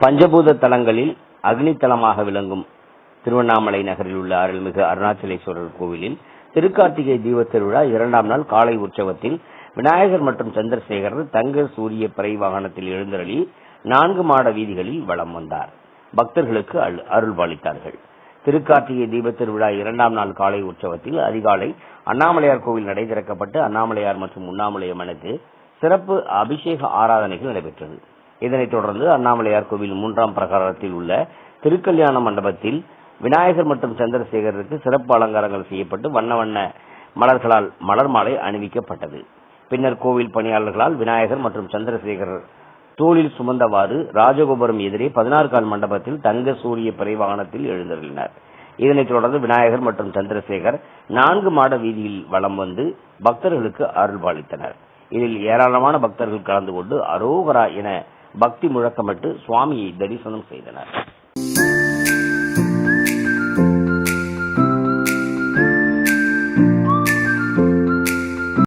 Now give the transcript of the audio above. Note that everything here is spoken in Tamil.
பஞ்சபூத தலங்களில் அக்னித்தலமாக விளங்கும் திருவண்ணாமலை நகரில் உள்ள அருள்மிகு அருணாச்சலேஸ்வரர் கோவிலில் திருக்கார்த்திகை தீபத் திருவிழா இரண்டாம் நாள் காலை உற்சவத்தில் விநாயகர் மற்றும் சந்திரசேகரர் தங்க சூரிய பறை வாகனத்தில் எழுந்தருளி நான்கு மாட வீதிகளில் வலம் வந்தார். பக்தர்களுக்கு அருள்- அருள்பாலித்தார்கள் திருக்கார்த்திகை தீபத் திருவிழா இரண்டாம் நாள் காலை உற்சவத்தில் அதிகாலை அண்ணாமலையார் கோவில் நடை திறக்கப்பட்டு அண்ணாமலையார் மற்றும் உண்ணாமலையம்மனுக்கு சிறப்பு அபிஷேக ஆராதனைகள் நடைபெற்றது. இதனைத் தொடர்ந்து அண்ணாமலையார் கோவில் மூன்றாம் பிரகாரத்தில் உள்ள திருக்கல்யாண மண்டபத்தில் விநாயகர் மற்றும் சந்திரசேகருக்கு சிறப்பு அலங்காரங்கள் செய்யப்பட்டு வண்ண வண்ண மலர்களால் மலர் மாலை அணிவிக்கப்பட்டது. பின்னர் கோவில் பணியாளர்களால் விநாயகர் மற்றும் சந்திரசேகரர் தோளில் சுமந்தவாறு ராஜகோபுரம் எதிரே பதினாறு கால் மண்டபத்தில் தங்க சூரிய பிறைவாகனத்தில் எழுந்தருளினர். இதனைத் தொடர்ந்து விநாயகர் மற்றும் சந்திரசேகர் நான்கு மாட வீதியில் வலம் வந்து பக்தர்களுக்கு அருள்பாலித்தனர். இதில் ஏராளமான பக்தர்கள் கலந்து கொண்டு அரோகரா என பக்தி முழக்கமிட்டு சுவாமியை தரிசனம் செய்தனர்.